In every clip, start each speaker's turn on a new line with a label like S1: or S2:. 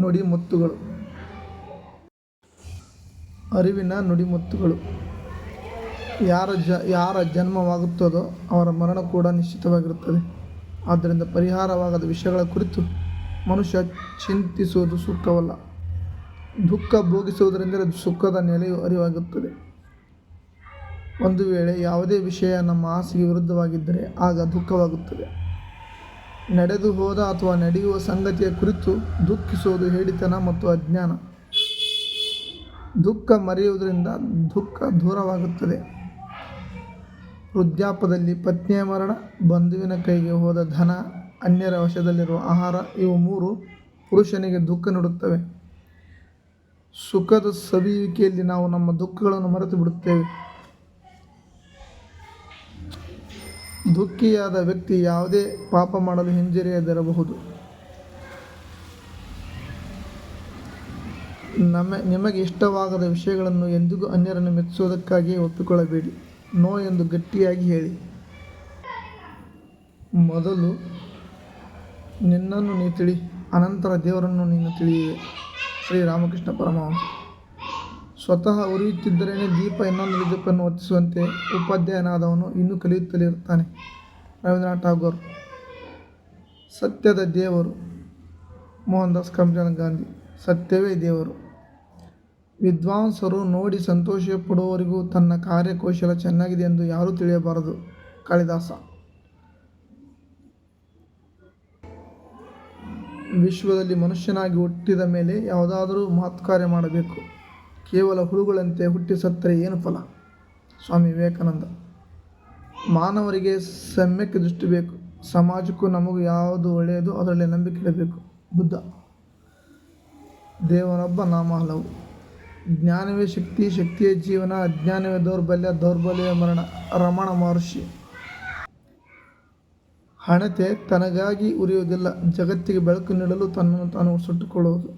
S1: ನುಡಿಮುತ್ತುಗಳು ಅರಿವಿನ ನುಡಿಮುತ್ತುಗಳು ಯಾರ ಜ, ಯಾರ ಜನ್ಮವಾಗುತ್ತದೋ ಅವರ ಮರಣ ಕೂಡ ನಿಶ್ಚಿತವಾಗಿರುತ್ತದೆ. ಆದ್ದರಿಂದ ಪರಿಹಾರವಾಗದ ವಿಷಯಗಳ ಕುರಿತು ಮನುಷ್ಯ ಚಿಂತಿಸುವುದು ಸೂಕ್ತವಲ್ಲ. ದುಃಖ ಭೋಗಿಸುವುದರಿಂದ ಸುಖದ ನೆಲೆಯು ಅರಿವಾಗುತ್ತದೆ. ಒಂದು ವೇಳೆ ಯಾವುದೇ ವಿಷಯ ನಮ್ಮ ಆಸೆಗೆ ವಿರುದ್ಧವಾಗಿದ್ದರೆ ಆಗ ದುಃಖವಾಗುತ್ತದೆ. ನಡೆದು ಹೋದ ಅಥವಾ ನಡೆಯುವ ಸಂಗತಿಯ ಕುರಿತು ದುಃಖಿಸುವುದು ಹೇಳಿತನ ಮತ್ತು ಅಜ್ಞಾನ. ದುಃಖ ಮರೆಯುವುದರಿಂದ ದುಃಖ ದೂರವಾಗುತ್ತದೆ. ವೃದ್ಧಾಪದಲ್ಲಿ ಪತ್ನಿಯ ಮರಣ, ಬಂಧುವಿನ ಕೈಗೆ ಹೋದ ಧನ, ಅನ್ಯರ ವಶದಲ್ಲಿರುವ ಆಹಾರ, ಇವು ಮೂರು ಪುರುಷನಿಗೆ ದುಃಖ ನೀಡುತ್ತವೆ. ಸುಖದ ಸವಿಯುವಿಕೆಯಲ್ಲಿ ನಾವು ನಮ್ಮ ದುಃಖಗಳನ್ನು ಮರೆತು ಬಿಡುತ್ತೇವೆ ದುಃಖಿಯಾದ ವ್ಯಕ್ತಿ ಯಾವುದೇ ಪಾಪ ಮಾಡಲು ಹಿಂಜರಿಯದಿರಬಹುದು. ನಮ, ನಿಮಗೆ ಇಷ್ಟವಾಗದ ವಿಷಯಗಳನ್ನು ಎಂದಿಗೂ ಅನ್ಯರನ್ನು ಮೆಚ್ಚುವುದಕ್ಕಾಗಿ ಒಪ್ಪಿಕೊಳ್ಳಬೇಡಿ. ನೋ ಎಂದು ಗಟ್ಟಿಯಾಗಿ ಹೇಳಿ. ಮೊದಲು ನಿನ್ನನ್ನು ನೀ ತಿಳಿ, ಅನಂತರ ದೇವರನ್ನು ನೀನು ತಿಳಿಯುವೆ ಶ್ರೀರಾಮಕೃಷ್ಣ ಪರಮಹಂಸ. ಸ್ವತಃ ಉರಿಯುತ್ತಿದ್ದರೇನೆ ದೀಪ ಇನ್ನೊಂದು ದೀಪವನ್ನು ಹೊತ್ತಿಸುವಂತೆ ಉಪಾಧ್ಯಾಯನಾದವನು ಇನ್ನೂ ಕಲಿಯುತ್ತಲೇ ಇರ್ತಾನೆ. ರವೀಂದ್ರನಾಥ್ ಠಾಗೋರ್, ಸತ್ಯದ ದೇವರು ಮೋಹನ್ದಾಸ್ ಕರಮ್ಚಂದ್ ಗಾಂಧಿ, ಸತ್ಯವೇ ದೇವರು. ವಿದ್ವಾಂಸರು ನೋಡಿ ಸಂತೋಷ ಪಡುವವರಿಗೂ ತನ್ನ ಕಾರ್ಯಕೌಶಲ ಚೆನ್ನಾಗಿದೆ ಎಂದು ಯಾರೂ ತಿಳಿಯಬಾರದು. ಕಾಳಿದಾಸ, ವಿಶ್ವದಲ್ಲಿ ಮನುಷ್ಯನಾಗಿ ಹುಟ್ಟಿದ ಮೇಲೆ ಯಾವುದಾದರೂ ಮಹತ್ಕಾರ್ಯ ಮಾಡಬೇಕು. ಕೇವಲ ಹುಳುಗಳಂತೆ ಹುಟ್ಟಿ ಸತ್ತರೆ ಏನು ಫಲ? ಸ್ವಾಮಿ ವಿವೇಕಾನಂದ, ಮಾನವರಿಗೆ ಸಮ್ಯಕ್ ದೃಷ್ಟಿ ಬೇಕು, ಸಮಾಜಕ್ಕೂ ನಮಗೂ ಯಾವುದು ಒಳ್ಳೆಯದು ಅದರಲ್ಲಿ ನಂಬಿಕೆ ಇಡಬೇಕು. ಬುದ್ಧ ದೇವನೊಬ್ಬ ನಾಮ ಹಲವು ಜ್ಞಾನವೇ ಶಕ್ತಿ, ಶಕ್ತಿಯೇ ಜೀವನ ಅಜ್ಞಾನವೇ ದೌರ್ಬಲ್ಯ, ದೌರ್ಬಲ್ಯವೇ ಮರಣ, ರಮಣ ಮಹರ್ಷಿ. ಹಣತೆ ತನಗಾಗಿ ಉರಿಯುವುದಿಲ್ಲ, ಜಗತ್ತಿಗೆ ಬೆಳಕು ನೀಡಲು ತನ್ನನ್ನು ತಾನು ಸುಟ್ಟುಕೊಳ್ಳುವುದು.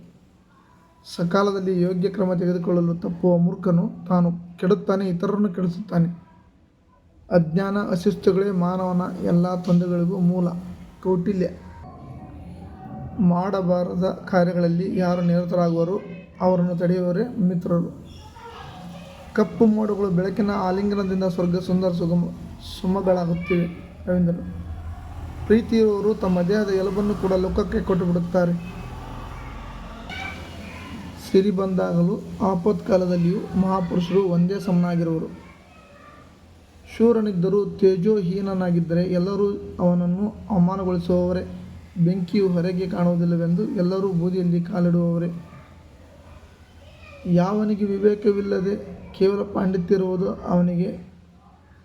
S1: ಸಕಾಲದಲ್ಲಿ ಯೋಗ್ಯ ಕ್ರಮ ತೆಗೆದುಕೊಳ್ಳಲು ತಪ್ಪುವ ಮೂರ್ಖನು ತಾನು ಕೆಡುತ್ತಾನೆ, ಇತರರನ್ನು ಕೆಡಿಸುತ್ತಾನೆ. ಅಜ್ಞಾನ ಅಶಿಸ್ತುಗಳೇ ಮಾನವನ ಎಲ್ಲ ತೊಂದರೆಗಳಿಗೂ ಮೂಲ, ಕೌಟಿಲ್ಯ. ಮಾಡಬಾರದ ಕಾರ್ಯಗಳಲ್ಲಿ ಯಾರು ನಿರತರಾಗುವರು ಅವರನ್ನು ತಡೆಯುವವರೇ ಮಿತ್ರರು. ಕಪ್ಪು ಮೋಡಗಳು ಬೆಳಕಿನ ಆಲಿಂಗನದಿಂದ ಸ್ವರ್ಗ ಸುಂದರ ಸುಗಮ, ಸುಮಗಳಾಗುತ್ತಿವೆ ರವೀಂದ್ರ ಪ್ರೀತಿಯವರು ತಮ್ಮ ದೇಹದ ಎಲುಬನ್ನು ಕೂಡ ಲೋಕಕ್ಕೆ ಕೊಟ್ಟು ಬಿಡುತ್ತಾರೆ. ಸಿರಿ ಬಂದಾಗಲೂ ಆಪತ್ಕಾಲದಲ್ಲಿಯೂ ಮಹಾಪುರುಷರು ಒಂದೇ ಸಮನಾಗಿರುವರು. ಶೂರನಿದ್ದರೂ ತೇಜೋಹೀನನಾಗಿದ್ದರೆ ಎಲ್ಲರೂ ಅವನನ್ನು ಅವಮಾನಗೊಳಿಸುವವರೇ. ಬೆಂಕಿಯು ಹೊರಗೆ ಕಾಣುವುದಿಲ್ಲವೆಂದು ಎಲ್ಲರೂ ಬೂದಿಯಲ್ಲಿ ಕಾಲಿಡುವವರೇ. ಯಾವನಿಗೆ ವಿವೇಕವಿಲ್ಲದೆ ಕೇವಲ ಪಾಂಡಿತ್ಯ ಇರುವುದು ಅವನಿಗೆ,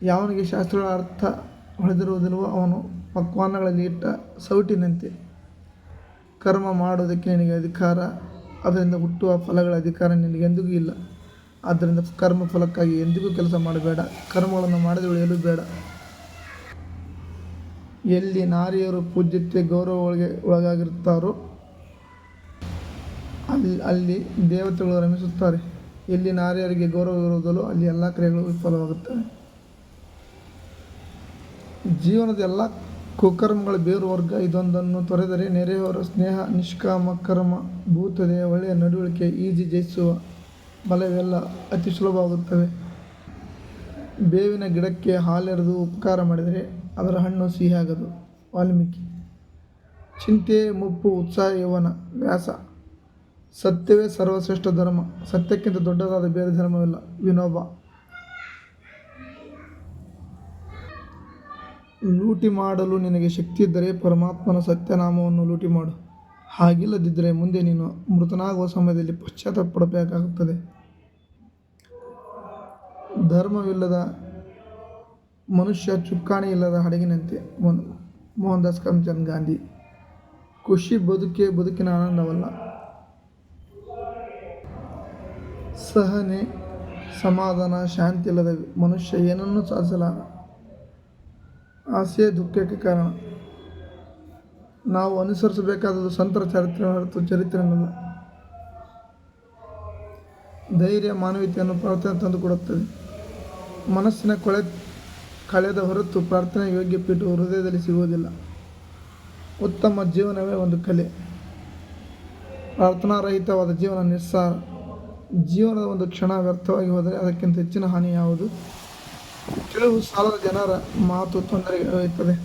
S1: ಯಾವನಿಗೆ ಶಾಸ್ತ್ರಗಳ ಅರ್ಥ ಹೊಳೆದಿರುವುದಿಲ್ಲವೋ ಅವನು ಪಕ್ವಾನಗಳಲ್ಲಿ ಇಟ್ಟ ಸೌಟಿನಂತೆ. ಕರ್ಮ ಮಾಡುವುದಕ್ಕೆ ನಿನಗೆ ಅಧಿಕಾರ ಅದರಿಂದ ಹುಟ್ಟುವ ಫಲಗಳ ಅಧಿಕಾರ ನಿನಗೆ ಎಂದಿಗೂ ಇಲ್ಲ. ಆದ್ದರಿಂದ ಕರ್ಮ ಫಲಕ್ಕಾಗಿ ಎಂದಿಗೂ ಕೆಲಸ ಮಾಡಬೇಡ. ಕರ್ಮಗಳನ್ನು ಮಾಡದೆ ಉಳಿಯಲು ಬೇಡ. ಎಲ್ಲಿ ನಾರಿಯರು ಪೂಜ್ಯತೆ ಒಳಗೆ ಒಳಗಾಗಿರುತ್ತಾರೋ, ಅಲ್ಲಿ ಅಲ್ಲಿ ದೇವತೆಗಳು ರಮಿಸುತ್ತಾರೆ. ಎಲ್ಲಿ ನಾರಿಯರಿಗೆ ಗೌರವ ಇರುವುದಲ್ಲೋ ಅಲ್ಲಿ ಎಲ್ಲ ಕ್ರಿಯೆಗಳು ವಿಫಲವಾಗುತ್ತವೆ. ಜೀವನದ ಎಲ್ಲ ಕುಕರ್ಮಗಳ ಬೇರು ವರ್ಗ ಇದೊಂದನ್ನು ತೊರೆದರೆ ನೆರೆಯವರ ಸ್ನೇಹ ನಿಷ್ಕಾಮ ಕರ್ಮ ಭೂತದೆ ಒಳ್ಳೆಯ ನಡವಳಿಕೆ, ಈಜಿ ಜಯಿಸುವ ಬಲವೆಲ್ಲ ಅತಿ ಸುಲಭವಾಗುತ್ತವೆ. ಬೇವಿನ ಗಿಡಕ್ಕೆ ಹಾಲೆರೆದು ಉಪಕಾರ ಮಾಡಿದರೆ ಅದರ ಹಣ್ಣು ಸಿಹಿಯಾಗದು. ವಾಲ್ಮೀಕಿ. ಚಿಂತೆ, ಮುಪ್ಪು, ಉತ್ಸಾಹ, ಯೌವನ, ವ್ಯಾಸ. ಸತ್ಯವೇ ಸರ್ವಶ್ರೇಷ್ಠ ಧರ್ಮ. ಸತ್ಯಕ್ಕಿಂತ ದೊಡ್ಡದಾದ ಬೇರೆ ಧರ್ಮವಿಲ್ಲ. ವಿನೋಬ. ಲೂಟಿ ಮಾಡಲು ನಿನಗೆ ಶಕ್ತಿ ಇದ್ದರೆ ಪರಮಾತ್ಮನ ಸತ್ಯನಾಮವನ್ನು ಲೂಟಿ ಮಾಡು. ಹಾಗಿಲ್ಲದಿದ್ದರೆ ಮುಂದೆ ನೀನು ಮೃತನಾಗುವ ಸಮಯದಲ್ಲಿ ಪಶ್ಚಾತ್ತಾಪ ಪಡಬೇಕಾಗುತ್ತದೆ ಧರ್ಮವಿಲ್ಲದ ಮನುಷ್ಯ ಚುಕ್ಕಾಣಿ ಇಲ್ಲದ ಹಡಗಿನಂತೆ ಮೋಹನ್ ಮೋಹನ್ ದಾಸ್ ಕರಮ್ಚಂದ್ ಗಾಂಧಿ. ಖುಷಿ ಬದುಕೆ ಬದುಕಿನ ಆನಂದವಲ್ಲ. ಸಹನೆ, ಸಮಾಧಾನ, ಶಾಂತಿ ಇಲ್ಲದ ಮನುಷ್ಯ ಏನನ್ನೂ ಸಾಧಿಸಲಾರ ಆಸೆ, ದುಃಖಕ್ಕೆ ಕಾರಣ. ನಾವು ಅನುಸರಿಸಬೇಕಾದದ್ದು ಸಂತರ ಚರಿತ್ರೆ ಹೊರತು ಚರಿತ್ರೆಯನ್ನಲ್ಲ ಧೈರ್ಯ, ಮಾನವೀಯತೆಯನ್ನು ಪ್ರಾರ್ಥನೆ ತಂದುಕೊಡುತ್ತದೆ. ಮನಸ್ಸಿನ ಕೊಳೆ ಕಳೆದ ಹೊರತು ಪ್ರಾರ್ಥನೆ ಯೋಗ್ಯ ಪೀಠವು ಹೃದಯದಲ್ಲಿ ಸಿಗುವುದಿಲ್ಲ. ಉತ್ತಮ ಜೀವನವೇ ಒಂದು ಕಲೆ. ಪ್ರಾರ್ಥನಾರಹಿತವಾದ ಜೀವನ ನಿಸ್ಸಾರ ಜೀವನದ ಒಂದು ಕ್ಷಣ ವ್ಯರ್ಥವಾಗಿ ಹೋದರೆ ಅದಕ್ಕಿಂತ ಹೆಚ್ಚಿನ ಹಾನಿ ಯಾವುದು? ತಿಳಿವು ಸಾಲದ ಜನರ ಮಾತು ತೊಂದರೆ ಒಯ್ಯುತ್ತದೆ